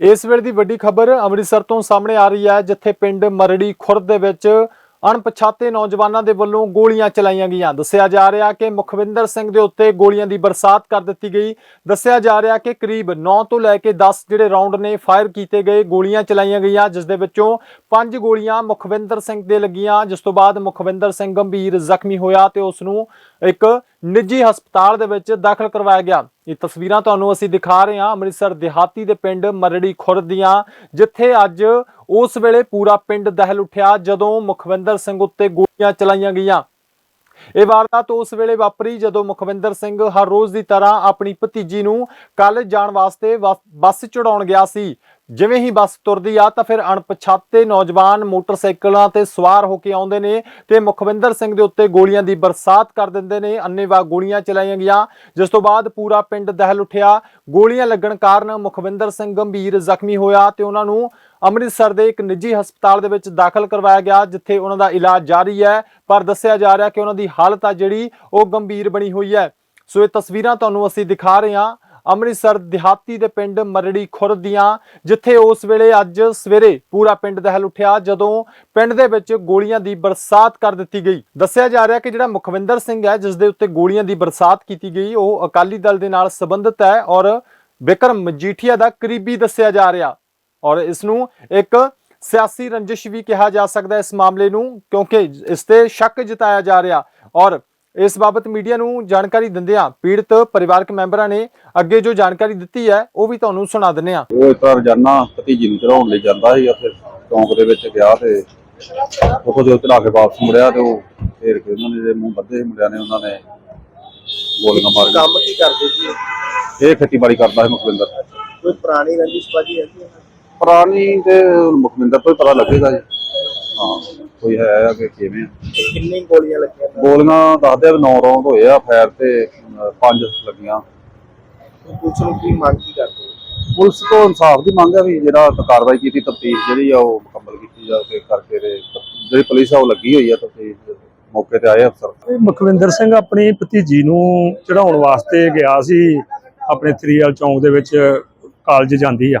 ਇਸ ਵੇਲੇ ਦੀ ਵੱਡੀ ਖਬਰ ਅੰਮ੍ਰਿਤਸਰ ਤੋਂ ਸਾਹਮਣੇ ਆ ਰਹੀ ਹੈ, ਜਿੱਥੇ ਪਿੰਡ ਮਰੜੀ ਖੁਰਦ ਦੇ ਵਿੱਚ ਅਣਪਛਾਤੇ ਨੌਜਵਾਨਾਂ ਦੇ ਵੱਲੋਂ ਗੋਲੀਆਂ ਚਲਾਈਆਂ ਗਈਆਂ। ਦੱਸਿਆ ਜਾ ਰਿਹਾ ਕਿ ਮੁਖਵਿੰਦਰ ਸਿੰਘ ਦੇ ਉੱਤੇ ਗੋਲੀਆਂ ਦੀ ਬਰਸਾਤ ਕਰ ਦਿੱਤੀ ਗਈ। ਦੱਸਿਆ ਜਾ ਰਿਹਾ ਕਿ ਕਰੀਬ 9 ਤੋਂ ਲੈ ਕੇ 10 ਜਿਹੜੇ ਰਾਉਂਡ ਨੇ ਫਾਇਰ ਕੀਤੇ ਗਏ, ਗੋਲੀਆਂ ਚਲਾਈਆਂ ਗਈਆਂ, ਜਿਸ ਦੇ ਵਿੱਚੋਂ 5 ਗੋਲੀਆਂ ਮੁਖਵਿੰਦਰ ਸਿੰਘ ਦੇ ਲੱਗੀਆਂ, ਜਿਸ ਤੋਂ ਬਾਅਦ ਮੁਖਵਿੰਦਰ ਸਿੰਘ ਗੰਭੀਰ ਜ਼ਖਮੀ ਹੋਇਆ ਤੇ ਉਸ ਨੂੰ ਇੱਕ ਨਿੱਜੀ ਹਸਪਤਾਲ ਦੇ ਵਿੱਚ ਦਾਖਲ ਕਰਵਾਇਆ ਗਿਆ। ਇਹ ਤਸਵੀਰਾਂ ਤੁਹਾਨੂੰ ਅਸੀਂ ਦਿਖਾ ਰਹੇ ਹਾਂ ਅੰਮ੍ਰਿਤਸਰ ਦਿਹਾਤੀ ਦੇ ਪਿੰਡ ਮਰੜੀ ਖੁਰਦ ਦੀਆਂ, ਜਿੱਥੇ ਅੱਜ ਉਸ ਵੇਲੇ ਪੂਰਾ ਪਿੰਡ ਦਹਿਲ ਉੱਠਿਆ ਜਦੋਂ ਮੁਖਵਿੰਦਰ ਸਿੰਘ ਉੱਤੇ ਗੋਲੀਆਂ ਚਲਾਈਆਂ ਗਈਆਂ। ਇਹ ਵਾਰਦਾਤ ਉਸ ਵੇਲੇ ਵਾਪਰੀ ਜਦੋਂ ਮੁਖਵਿੰਦਰ ਸਿੰਘ ਹਰ ਰੋਜ਼ ਦੀ ਤਰ੍ਹਾਂ ਆਪਣੀ ਭਤੀਜੀ ਨੂੰ ਕੱਲ ਜਾਣ ਵਾਸਤੇ ਬੱਸ- ਬੱਸ ਚੜਾਉਣ ਗਿਆ ਸੀ। ਜਿਵੇਂ ਹੀ ਬੱਸ ਤੁਰਦੀ ਆ ਤਾਂ ਫਿਰ ਅਣਪਛਾਤੇ ਨੌਜਵਾਨ ਮੋਟਰਸਾਈਕਲਾਂ ਤੇ ਸਵਾਰ ਹੋ ਕੇ ਆਉਂਦੇ ਨੇ ਤੇ ਮੁਖਵਿੰਦਰ ਸਿੰਘ ਦੇ ਉੱਤੇ ਗੋਲੀਆਂ ਦੀ ਬਰਸਾਤ ਕਰ ਦਿੰਦੇ ਨੇ ਅੰਨੇਵਾਹ ਗੋਲੀਆਂ ਚਲਾਈਆਂ ਗਈਆਂ। ਜਿਸ ਤੋਂ ਬਾਅਦ ਪੂਰਾ ਪਿੰਡ ਦਹਿਲ ਉੱਠਿਆ। ਗੋਲੀਆਂ ਲੱਗਣ ਕਾਰਨ ਮੁਖਵਿੰਦਰ ਸਿੰਘ ਗੰਭੀਰ ਜ਼ਖਮੀ ਹੋਇਆ ਤੇ ਉਹਨਾਂ ਨੂੰ ਅੰਮ੍ਰਿਤਸਰ ਦੇ ਇੱਕ ਨਿੱਜੀ ਹਸਪਤਾਲ ਦੇ ਵਿੱਚ ਦਾਖਲ ਕਰਵਾਇਆ ਗਿਆ, ਜਿੱਥੇ ਉਹਨਾਂ ਦਾ ਇਲਾਜ ਜਾਰੀ ਹੈ। ਪਰ ਦੱਸਿਆ ਜਾ ਰਿਹਾ ਕਿ ਉਹਨਾਂ ਦੀ ਹਾਲਤ ਆ ਜਿਹੜੀ, ਉਹ ਗੰਭੀਰ ਬਣੀ ਹੋਈ ਹੈ। ਸੋ ਇਹ ਤਸਵੀਰਾਂ ਤੁਹਾਨੂੰ ਅਸੀਂ ਦਿਖਾ ਰਹੇ ਹਾਂ। ਅੰਮ੍ਰਿਤਸਰ ਦਿਹਾਤੀ ਦੇ ਪਿੰਡ ਮਰੜੀ ਖੁਰਦ ਦੀਆਂ, ਜਿੱਥੇ ਉਸ ਵੇਲੇ ਅੱਜ ਸਵੇਰੇ ਪੂਰਾ ਪਿੰਡ ਦਹਿਲ ਉੱਠਿਆ, ਜਦੋਂ ਪਿੰਡ ਦੇ ਵਿੱਚ ਗੋਲੀਆਂ ਦੀ ਬਰਸਾਤ ਕਰ ਦਿੱਤੀ ਗਈ। ਦੱਸਿਆ ਜਾ ਰਿਹਾ ਕਿ ਜਿਹੜਾ ਮੁਖਵਿੰਦਰ ਸਿੰਘ ਹੈ, ਜਿਸ ਦੇ ਉੱਤੇ ਗੋਲੀਆਂ ਦੀ ਬਰਸਾਤ ਕੀਤੀ ਗਈ, ਉਹ ਅਕਾਲੀ ਦਲ ਦੇ ਨਾਲ ਸੰਬੰਧਿਤ ਹੈ ਔਰ ਵਿਕਰਮ ਮਜੀਠੀਆ ਦਾ ਕਰੀਬੀ ਦੱਸਿਆ ਜਾ ਰਿਹਾ। ਔਰ ਇਸ ਨੂੰ ਇੱਕ ਸਿਆਸੀ ਰੰਜਿਸ਼ ਵੀ ਕਿਹਾ ਜਾ ਸਕਦਾ ਇਸ ਮਾਮਲੇ ਨੂੰ, ਕਿਉਂਕਿ ਇਸ ਤੇ ਸ਼ੱਕ ਜਤਾਇਆ ਜਾ ਰਿਹਾ। ਔਰ ਇਸ ਬਾਬਤ ਮੀਡੀਆ ਨੂੰ ਜਾਣਕਾਰੀ ਦਿੰਦਿਆਂ ਪੀੜਤ ਪਰਿਵਾਰਕ ਮੈਂਬਰਾਂ ਨੇ ਅੱਗੇ ਜੋ ਜਾਣਕਾਰੀ ਦਿੱਤੀ ਹੈ ਉਹ ਵੀ ਤੁਹਾਨੂੰ ਸੁਣਾ ਦਿੰਦੇ ਹਾਂ। ਉਹ ਇਸ ਤਰ੍ਹਾਂ ਰੋਜ਼ਾਨਾ ਭਤੀਜੀ ਨੂੰ ਚੜਾਉਣ ਲਈ ਜਾਂਦਾ ਸੀ ਉੱਥੇ ਚੌਂਕ ਦੇ ਵਿੱਚ ਗਿਆ ਤੇ ਉੱਥੋਂ ਜਦੋਂ ਚੜਾ ਕੇ ਵਾਪਸ ਮੁੜਿਆ ਤੇ ਉਹ ਫੇਰ ਕੇ ਉਹਨਾਂ ਨੇ ਜਿਹੜੇ ਮੂੰਹ ਸੀ ਮੁੰਡਿਆਂ ਨੇ ਉਹਨਾਂ ਨੇ ਗੋਲੀਆਂ ਮਾਰ ਕੰਮ ਕੀ ਕਰਦੇ ਜੀ ਕੇ ਇਹ ਖੇਤੀਬਾੜੀ ਕਰਦਾ ਸੀ ਮੁਖਵਿੰਦਰ। ਕੋਈ ਪੁਰਾਣੀ ਰੰਜਿਸ਼ ਬਾਜੀ ਹੈ ਜੀ? ਪੁਰਾਣੀ ਤੇ ਮੁਖਵਿੰਦਰ ਤੋਂ ਹੀ ਪਤਾ ਲੱਗੇਗਾ ਜੀ। ਹਾਂ ਕੋਈ ਹੈ ਆ ਕਿ ਕਿਵੇਂ ਆ। ਕਿੰਨੀ ਗੋਲੀਆਂ ਲੱਗੀਆਂ ਨੇ? ਗੋਲੀਆਂ ਦੱਸਦੇ ਆ 9 ਰੌਂਦ ਹੋਏ ਆ ਫਾਇਰ ਤੇ ਅਹ, ਪੰਜ ਲੱਗੀਆਂ ਪੁਲਿਸ ਨੂੰ ਕੀ ਮੰਗ ਕੀ ਕਰਦੇ ਹੋ? ਪੁਲਿਸ ਤੋਂ ਇਨਸਾਫ ਦੀ ਮੰਗ ਹੈ ਵੀ ਜਿਹੜਾ ਕਾਰਵਾਈ ਕੀਤੀ ਤਫਤੀਸ਼ ਜਿਹੜੀ ਆ ਉਹ ਮੁਕੰਮਲ ਕੀਤੀ ਜਾਵੇ ਕਰਕੇ ਤੇ ਜਿਹੜੀ ਪੁਲਿਸ ਆ ਉਹ ਲੱਗੀ ਹੋਈ ਆ ਤਫਤੀਸ਼ ਮੌਕੇ ਤੇ ਆਏ ਅਫਸਰ ਇਹ ਮੁਖਵਿੰਦਰ ਸਿੰਘ ਆਪਣੀ ਭਤੀਜੀ ਨੂੰ ਚੜਾਉਣ ਵਾਸਤੇ ਗਿਆ ਸੀ ਆਪਣੇ ਤਰੀਆਲ ਚੌਂਕ ਦੇ ਵਿੱਚ ਕਾਲਜ ਜਾਂਦੀ ਆ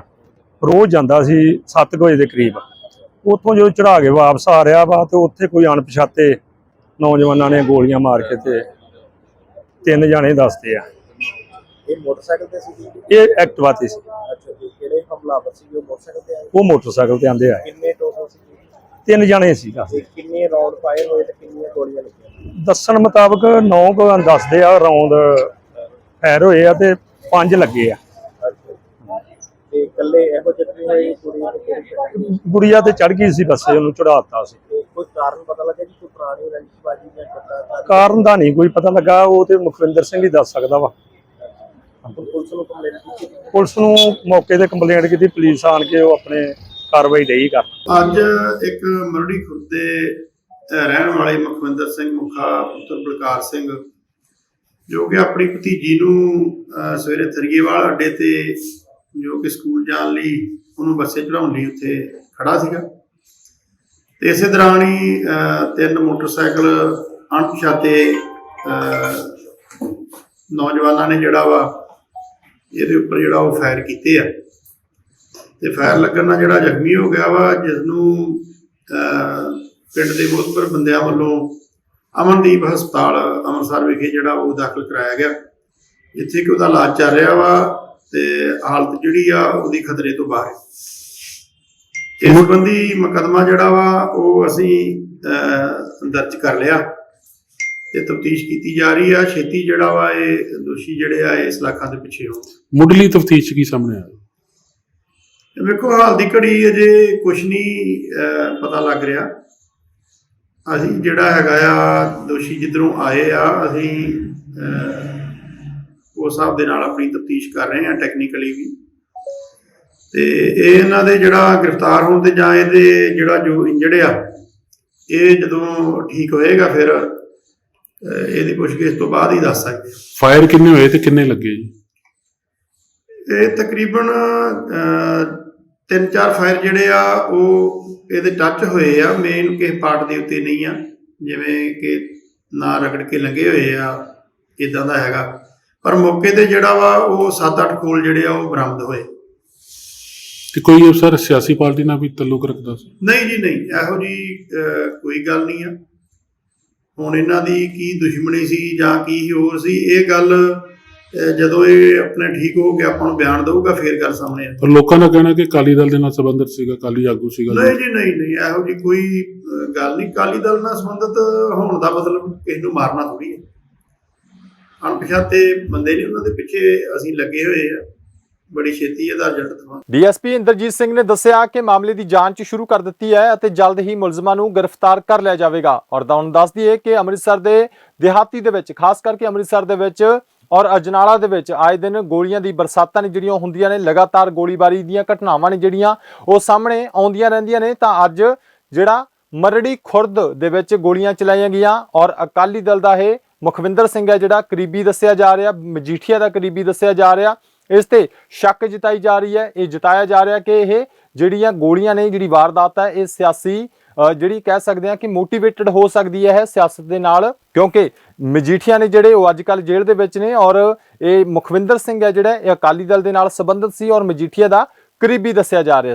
ਰੋਜ਼ ਜਾਂਦਾ ਸੀ 7 ਵਜੇ ਦੇ ਕਰੀਬ ਉੱਥੋਂ ਜਦੋਂ ਚੜਾ ਕੇ ਵਾਪਸ ਆ ਰਿਹਾ ਵਾ ਤੇ ਉੱਥੇ ਕੋਈ ਅਣਪਛਾਤੇ ਨੌਜਵਾਨਾਂ ਨੇ ਗੋਲੀਆਂ ਮਾਰ ਕੇ ਤੇ ਤਿੰਨ ਜਾਣੇ ਦੱਸਦੇ ਆ। ਇਹ ਮੋਟਰਸਾਈਕਲ ਤੇ ਸੀ ਇਹ ਐਕਟਿਵਾ ਤੇ ਸੀ। ਅੱਛਾ ਜੀ ਕਿਹੜੇ ਹਮਲਾਵਰ ਸੀ? ਜੋ ਮੋਟਰਸਾਈਕਲ ਤੇ ਆਏ? ਉਹ ਮੋਟਰਸਾਈਕਲ ਤੇ ਆਂਦੇ ਆ ਕਿੰਨੇ ਟੋਟਲ ਸੀ ਜੀ? ਤਿੰਨ ਜਾਣੇ ਸੀ ਤੇ ਦੱਸਦੇ ਕਿੰਨੇ ਰਾਉਂਡ ਫਾਇਰ ਹੋਏ ਤੇ ਕਿੰਨੀਆਂ ਗੋਲੀਆਂ ਲੱਗੀਆਂ? ਦੱਸਣ ਮੁਤਾਬਕ 9 ਕੁ ਦੱਸਦੇ ਆ ਰੌਂਦ ਫੈਰ ਹੋਏ ਆ ਤੇ ਪੰਜ ਲੱਗੇ ਆ ਅੱਛਾ ਤੇ ਇਕੱਲੇ ਇਹੋ ਜਿਹੇ ਹੋਏ ਕੁੜੀ ਤੇ ਕਿਹੜੇ ਕਿਹੜੇ? ਗੁੜੀਆ ਤੇ ਚੜ ਗਈ ਸੀ ਬੱਸੇ ਉਹਨੂੰ ਚੜਾਤਾ ਸੀ। ਕੋਈ ਕਾਰਨ ਪਤਾ ਲੱਗਾ ਜੀ ਕੋਈ ਪੁਰਾਣੀ ਰੰਜਿਸ਼ ਬਾਜੀ ਜਾਂ ਕਿੱਦਾਂ ਕਾਰਨ ਦਾ ਨਹੀਂ ਕੋਈ ਪਤਾ ਲੱਗਾ ਉਹ ਤੇ ਮੁਖਵਿੰਦਰ ਸਿੰਘ ਹੀ ਦੱਸ ਸਕਦਾ ਵਾ। ਪੁਲਿਸ ਨੂੰ ਕੰਪਲੇਂਟ ਕੀਤੀ? ਪੁਲਿਸ ਨੂੰ ਮੌਕੇ ਤੇ ਕੰਪਲੇਂਟ ਕੀਤੀ ਪੁਲਿਸ ਆਣ ਕੇ ਉਹ ਆਪਣੇ ਕਾਰਵਾਈ ਡਈ ਕਰਨ ਅੱਜ ਇੱਕ ਮਰੜੀ ਖੁਰਦ ਦੇ ਅਹ, ਰਹਿਣ ਵਾਲੇ ਮੁਖਵਿੰਦਰ ਸਿੰਘ ਮੁਖਾ ਪੁੱਤਰ ਬਲਕਾਰ ਸਿੰਘ ਜੋ ਕਿ ਆਪਣੀ ਭਤੀਜੀ ਨੂੰ ਸਵੇਰੇ ਥਰੀਏਵਾਲ ਅੱਡੇ ਤੇ ਜੋ ਕਿ ਸਕੂਲ ਜਾਣ ਲਈ ਉਹਨੂੰ ਬੱਸੇ ਚੜਾਉਣ ਲਈ ਉੱਥੇ ਖੜਾ ਸੀਗਾ। ਤੇ ਇਸੇ ਦੌਰਾਨ ਹੀ ਤਿੰਨ ਮੋਟਰਸਾਈਕਲ ਅਣਪਛਾਤੇ ਨੌਜਵਾਨਾਂ ਨੇ ਜਿਹੜਾ ਵਾ ਇਹਦੇ ਉੱਪਰ ਜਿਹੜਾ ਉਹ ਫਾਇਰ ਕੀਤੇ ਆ। ਤੇ ਫਾਇਰ ਲੱਗਣ ਨਾਲ ਜਿਹੜਾ ਜ਼ਖਮੀ ਹੋ ਗਿਆ ਵਾ ਜਿਸ ਨੂੰ ਪਿੰਡ ਦੇ ਮੁਖਬਰ ਬੰਦਿਆਂ ਵੱਲੋਂ ਅਮਨਦੀਪ ਹਸਪਤਾਲ, ਅੰਮ੍ਰਿਤਸਰ ਵਿਖੇ ਜਿਹੜਾ ਉਹ ਦਾਖਲ ਕਰਾਇਆ ਗਿਆ। ਜਿੱਥੇ ਕਿ ਉਹਦਾ ਇਲਾਜ ਚੱਲ ਰਿਹਾ ਵਾ। ਤੇ ਹਾਲਤ ਜਿਹੜੀ ਆ ਉਹਦੀ ਖਤਰੇ ਤੋਂ ਬਾਹਰ ਹੈ। ਇਸ ਸੰਬੰਧੀ ਮੁਕੱਦਮਾ ਜਿਹੜਾ ਵਾ ਉਹ ਅਸੀਂ ਦਰਜ ਕਰ ਲਿਆ ਤੇ ਤਫਤੀਸ਼ ਕੀਤੀ ਜਾ ਰਹੀ ਆ। ਛੇਤੀ ਜਿਹੜਾ ਵਾ ਇਹ ਦੋਸ਼ੀ ਜਿਹੜੇ ਆ ਇਸ ਇਲਾਕਾ ਦੇ ਪਿੱਛੇ ਹੋਣ। ਮੁੱਢਲੀ ਤਫਤੀਸ਼ ਕੀ ਸਾਹਮਣੇ ਆਇਆ? ਵੇਖੋ ਹਾਲ ਦੀ ਘੜੀ ਅਜੇ ਕੁਝ ਨਹੀਂ ਪਤਾ ਲੱਗ ਰਿਹਾ। ਅਸੀਂ ਜਿਹੜਾ ਹੈਗਾ ਆ ਦੋਸ਼ੀ ਜਿੱਧਰੋਂ ਆਏ ਆ ਅਸੀਂ ਅਹ, ਉਸ ਹਿਸਾਬ ਦੇ ਨਾਲ ਆਪਣੀ ਤਫਤੀਸ਼ ਕਰ ਰਹੇ ਹਾਂ ਟੈਕਨੀਕਲੀ ਵੀ। ਤੇ ਇਹ ਇਹਨਾਂ ਦੇ ਜਿਹੜਾ ਗ੍ਰਿਫਤਾਰ ਹੋਣ ਤੇ ਜਾਂ ਇਹਦੇ ਜਿਹੜਾ ਜੋ ਇੰਜਰਡ ਆ ਇਹ ਜਦੋਂ ਠੀਕ ਹੋਏਗਾ ਫਿਰ ਇਹਦੀ ਪੁੱਛਗਿੱਛ ਤੋਂ ਬਾਅਦ ਹੀ ਦੱਸ ਸਕਦੇ। ਫਾਇਰ ਕਿੰਨੇ ਹੋਏ ਤੇ ਕਿੰਨੇ ਲੱਗੇ ਜੀ? ਇਹ ਤਕਰੀਬਨ ਤਿੰਨ ਚਾਰ ਫਾਇਰ ਜਿਹੜੇ ਆ ਉਹ ਇਹਦੇ ਟੱਚ ਹੋਏ ਆ ਮੇਨ ਕਿਸੇ ਪਾਰਟ ਦੇ ਉੱਤੇ ਨਹੀਂ ਆ। ਜਿਵੇਂ ਕਿ ਨਾ ਰਗੜ ਕੇ ਲੰਗੇ ਹੋਏ ਆ ਇਦਾਂ ਦਾ ਹੈਗਾ। ਪਰ ਮੌਕੇ ਤੇ ਜਿਹੜਾ ਵਾ ਉਹ 7-8 ਖੋਲ ਜਿਹੜੇ ਆ ਉਹ ਬਰਾਮਦ ਹੋਏ। ਤੇ ਕੋਈ ਅਫਸਰ ਸਿਆਸੀ ਪਾਰਟੀ ਨਾਲ ਵੀ ਤਾਲੁਕ ਰੱਖਦਾ ਸੀ? ਨਹੀਂ ਜੀ ਨਹੀਂ। ਇਹੋ ਜੀ ਕੋਈ ਗੱਲ ਨਹੀਂ ਆ। ਹੁਣ ਇਹਨਾਂ ਦੀ ਕੀ ਦੁਸ਼ਮਣੀ ਸੀ ਜਾਂ ਕੀ ਹੋਰ ਸੀ ਇਹ ਗੱਲ ਜਦੋਂ ਇਹ ਆਪਣੇ ਠੀਕ ਹੋ ਕੇ ਆਪਾਂ ਨੂੰ ਬਿਆਨ ਦਊਗਾ ਫੇਰ ਗੱਲ ਸਾਹਮਣੇ ਆ ਪਰ ਲੋਕਾਂ ਦਾ ਕਹਿਣਾ ਕਿ ਅਕਾਲੀ ਦਲ ਦੇ ਨਾਲ ਸੰਬੰਧਿਤ ਸੀਗਾ ਅਕਾਲੀ ਆਗੂ ਸੀਗਾ ਨਹੀਂ ਜੀ ਨਹੀਂ ਨਹੀਂ। ਇਹੋ ਜੀ ਕੋਈ ਗੱਲ ਨਹੀਂ। ਕਾਲੀ ਦਲ ਨਾਲ ਸੰਬੰਧਿਤ ਹੋਣ ਦਾ ਮਤਲਬ ਕਿਸੇ ਨੂੰ ਮਾਰਨਾ ਥੋੜੀ ਹੈ। ਅਣਪਛਾਤੇ ਬੰਦੇ ਨੇ ਉਹਨਾਂ ਦੇ ਪਿੱਛੇ ਅਸੀਂ ਲੱਗੇ ਹੋਏ ਆ। ਬੜੀ ਛੇਤੀ ਇਹਦਾ ਰਿਜ਼ਲਟ ਦਵਾਂਗੇ ਡੀਐਸਪੀ ਇੰਦਰਜੀਤ ਸਿੰਘ ਨੇ ਦੱਸਿਆ ਕਿ ਮਾਮਲੇ ਦੀ ਜਾਂਚ ਸ਼ੁਰੂ ਕਰ ਦਿੱਤੀ ਹੈ ਅਤੇ ਜਲਦ ਹੀ ਮੁਲਜ਼ਮਾਂ ਨੂੰ ਗ੍ਰਿਫਤਾਰ ਕਰ ਲਿਆ ਜਾਵੇਗਾ। ਔਰ ਤੁਹਾਨੂੰ ਦੱਸ ਦਈਏ ਕਿ ਅੰਮ੍ਰਿਤਸਰ ਦੇ ਦਿਹਾਤੀ ਦੇ ਵਿੱਚ, ਖਾਸ ਕਰਕੇ ਅੰਮ੍ਰਿਤਸਰ ਦੇ ਵਿੱਚ ਔਰ ਅਜਨਾਲਾ ਦੇ ਵਿੱਚ ਆਏ ਦਿਨ ਗੋਲੀਆਂ ਦੀ ਬਰਸਾਤਾਂ ਨੇ ਜਿਹੜੀਆਂ ਹੁੰਦੀਆਂ ਨੇ, ਲਗਾਤਾਰ ਗੋਲੀਬਾਰੀ ਦੀਆਂ ਘਟਨਾਵਾਂ ਨੇ ਜਿਹੜੀਆਂ ਉਹ ਸਾਹਮਣੇ ਆਉਂਦੀਆਂ ਰਹਿੰਦੀਆਂ ਨੇ। ਤਾਂ ਅੱਜ ਜਿਹੜਾ ਮਰੜੀ ਖੁਰਦ ਦੇ ਵਿੱਚ ਗੋਲੀਆਂ ਚਲਾਈਆਂ ਗਈਆਂ ਔਰ ਅਕਾਲੀ ਦਲ ਦਾ ਇਹ ਮੁਖਵਿੰਦਰ ਸਿੰਘ ਹੈ ਜਿਹੜਾ ਕਰੀਬੀ ਦੱਸਿਆ ਜਾ ਰਿਹਾ, ਮਜੀਠੀਆ ਦਾ ਕਰੀਬੀ ਦੱਸਿਆ ਜਾ ਰਿਹਾ। ਇਸ ਤੇ ਸ਼ੱਕ ਜਤਾਈ ਜਾ ਰਹੀ ਹੈ, ਇਹ ਜਤਾਇਆ ਜਾ ਰਿਹਾ ਕਿ ਇਹ ਜਿਹੜੀਆਂ ਗੋਲੀਆਂ ਨੇ, ਜਿਹੜੀ ਵਾਰਦਾਤ ਹੈ, ਇਹ ਸਿਆਸੀ ਜਿਹੜੀ ਕਹਿ ਸਕਦੇ ਹਾਂ ਕਿ ਮੋਟੀਵੇਟਡ ਹੋ ਸਕਦੀ ਹੈ ਇਹ ਸਿਆਸਤ ਦੇ ਨਾਲ, ਕਿਉਂਕਿ ਮਜੀਠੀਆ ਨੇ ਜਿਹੜੇ ਉਹ ਅੱਜ ਕੱਲ ਜੇਲ੍ਹ ਦੇ ਵਿੱਚ ਨੇ ਔਰ ਇਹ ਮੁਖਵਿੰਦਰ ਸਿੰਘ ਹੈ ਜਿਹੜਾ ਇਹ ਅਕਾਲੀ ਦਲ ਦੇ ਨਾਲ ਸੰਬੰਧਿਤ ਸੀ ਔਰ ਮਜੀਠੀਆ ਦਾ ਕਰੀਬੀ ਦੱਸਿਆ ਜਾ ਰਿਹਾ ਸੀ।